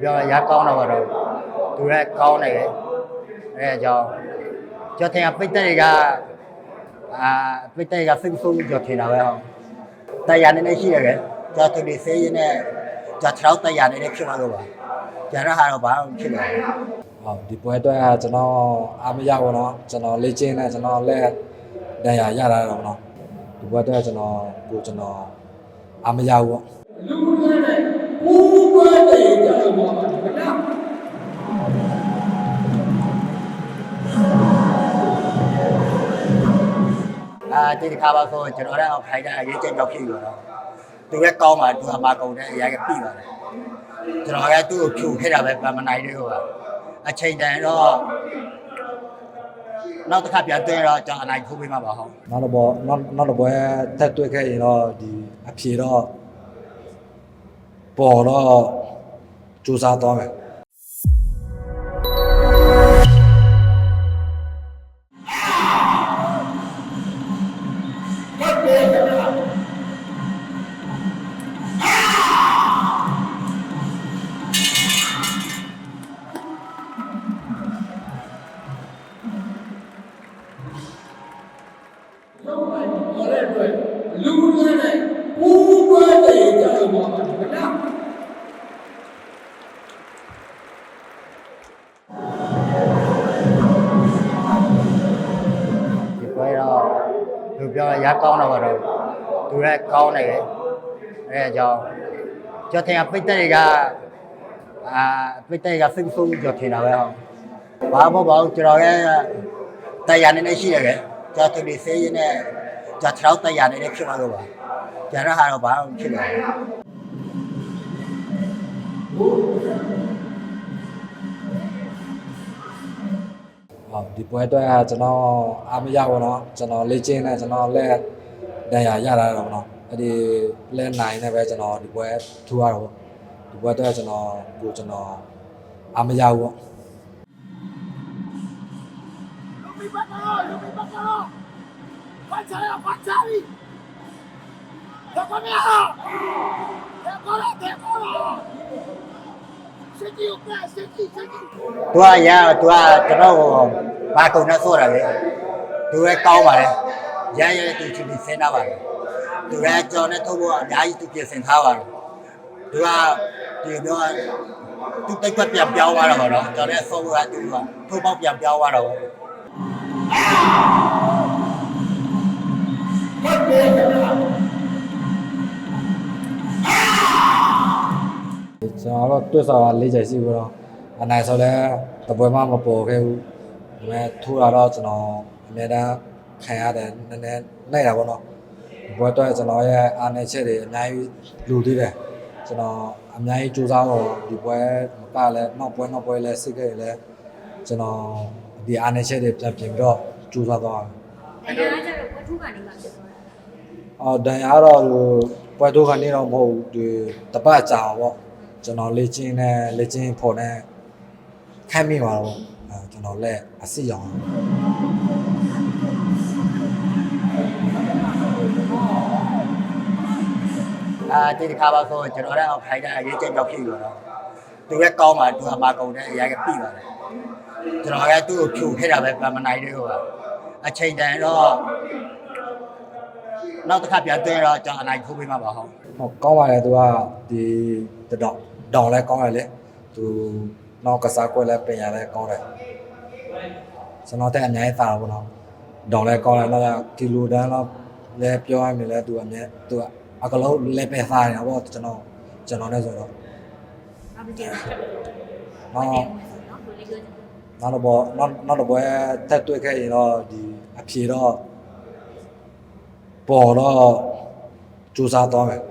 ပြောရကောင်းတာပါတော့သူလည်းကောင်းတယ်အဲအကြောင်းကျော်ထင်ကပိတ်တဲ့ကအာပိတ်တဲ့ကစိတ်ဆိုးကျော်ထင်တာပဲဟုတ်တရားနည်းနည်းရှိတယ်ကကျော်ထင်ဒီစေးရင်နဲ့ကျော်ထောက်တရားနည်းနည်းဖြစ်သွားတော့ပါကျန်တာဟာတော့ဘာမှဖြစ်လာဘူးဟုတ်ဒီပွဲအတွက်ကျွန်တော်အားမရပါတော့ကျွန်တော်လေ့ကျင့်နဲ့ကျွန်တော်လက်တရားရတာတော့မနော်ဒီပွဲအတွက်ကျွန်တော်ကိုကျွန်တော်အားမရဘူးပေါ့လူမှုရေးနဲ့ဘူးပွဲ ကြောင့်ပါပါခင်ဗျာအာဒီတစ်ခါပါဆိုကျွန်တော်လည်းအောက်ခိုင်းတာအရေးချင်းရောက်ဖြစ်อยู่တော့သူကကောင်းပါသူအမကုန်တဲ့အရာကပြီပါတယ်ကျွန်တော်ကသူ့ကိုဖြူခဲ့တာပဲဗမနိုင်လေးဟိုကအချိန်တန်တော့နောက်တစ်ခါပြန်သွင်းတော့ကျွန်တော်အနိုင်ထိုးပေးမှာပါဟုတ်နောက်တော့ဘောနောက်နောက်တော့ပွဲတက်တွေ့ခဲ့ရင်တော့ဒီအဖြေတော့ပေါ်တော့ စူး လူပြောရရကောင်းတော့တော့သူကကောင်းတယ်အဲဒါကြောင့်ကျွန်တော်ထင်ပိတ်တဲ့တွေကအာပိတ်တဲ့တွေကစိတ်ဆိုးကြောထင်တာပဲဟုတ်ဘာမှမဟုတ်ကျွန်တော်ရဲ့တရားနေနေရှိရတယ်ကျွန်တော်ဒီစေးရင်းနဲ့ကျွန်တော်တရားနေနေဖြစ်မှာလို့ပါကျန်တဲ့ဟာတော့ဘာမှမဖြစ်တော့ဘူး ဟုတ်ဒီပွဲအတွက်ကကျွန်တော်အားမရဘူးเนาะကျွန်တော်လေ့ကျင့်နဲ့ကျွန်တော်လက်ဒဏ်ရာရတာတော့เนาะအဲ့ဒီလက်နိုင်နဲ့ပဲကျွန်တော်ဒီပွဲထူရတော့ပေါ့ဒီပွဲအတွက်ကကျွန်တော်ကိုကျွန်တော်အားမရဘူးပေါ့ လူမိဘကတော့လူမိဘကတော့ပတ်ချာရပတ်ချာရီတော့ကမရတဲ့ကောလာတဲ့ကောလာစတီယိုကစတီစတီ သူကရသူကကျွန်တော်ကိုဘာကုန်နဲ့ဆိုရလေသူကကောင်းပါလေရရရသူချီပြီးဆင်းတာပါလေသူကကြော်နဲ့ထုတ်ဖို့အများကြီးသူပြင်ဆင်ထားပါတယ်သူကဒီတော့သူတိတ်ကွက်ပြန်ပြောင်းသွားတော့ဗောနော်ကြော်နဲ့ဆုံးကသူကထုတ်ပေါက်ပြန်ပြောင်းသွားတော့ဗော ကျွန်တော်တော့တွတ်စာလေးချက်ရှိဘူးတော့အနိုင်ဆိုလဲတပွဲမှမပေါ်ခဲ့ဘူးဒါပေမဲ့ထူတာတော့ကျွန်တော်အများတန်းခံရတယ်နည်းနည်းနိုင်တာပေါ့နော်ဒီပွဲအတွက်ကျွန်တော်ရဲ့အားနည်းချက်တွေအများကြီးလူသေးတယ်ကျွန်တော်အများကြီးစူးစမ်းတော့ဒီပွဲမကလည်းနောက်ပွဲနောက်ပွဲလည်းစိတ်ခဲ့ရလဲကျွန်တော်ဒီအားနည်းချက်တွေပြန်ပြင်ပြီးတော့စူးစမ်းသွားတယ်တရားကြတော့ဝတ္ထုကနေမှဖြစ်သွားတာအော်ဒန်ရတော့ဟိုပွဲတိုးကနေတော့မဟုတ်ဘူးဒီတပတ်ကြာပေါ့ ကျွန်တော်လေ့ကျင့်နဲ့လေ့ကျင့်ဖို့နဲ့ခက်မိပါတော့အဲကျွန်တော်လက်အစစ်ရောင်အာဒီတစ်ခါပါဆိုကျွန်တော်လည်းအောက်ခိုင်းတာအရေးချင်းရောက်ဖြစ်อยู่တော့သူကကောင်းပါသူအမကုန်တဲ့အရာကပြီပါတယ်ကျွန်တော်ကသူ့ကိုဖြူခဲ့တာပဲဗမနိုင်လေးဟိုကအချိန်တန်တော့နောက်တစ်ခါပြန်သွင်းတော့ကျွန်တော်အနိုင်ထိုးပေးမှာပါဟုတ် ဟောကောင်းပါလေသူကဒီတတောင်တောင်လဲကောင်းတယ်လေသူနောက်ကစားကွက်လဲပင်ရလဲကောင်းတယ်ကျွန်တော်တက်အများကြီးသာတာပေါ့နော်တောင်လဲကောင်းတယ်နောက်ကီလိုတန်းတော့လဲပြောရမယ်လဲသူအမြဲသူကအကလုံးလဲပဲစားနေတာပေါ့ကျွန်တော်ကျွန်တော်နဲ့ဆိုတော့အပကျေဟုတ်နောက်တယ်နော်ဘယ်လိုပြောချင်နောက်တော့ဘောနောက်နောက်တော့ပွဲတက်တွေ့ခဲ့ရင်တော့ဒီအဖြေတော့ပေါ်တော့စူးစမ်းသွားမယ်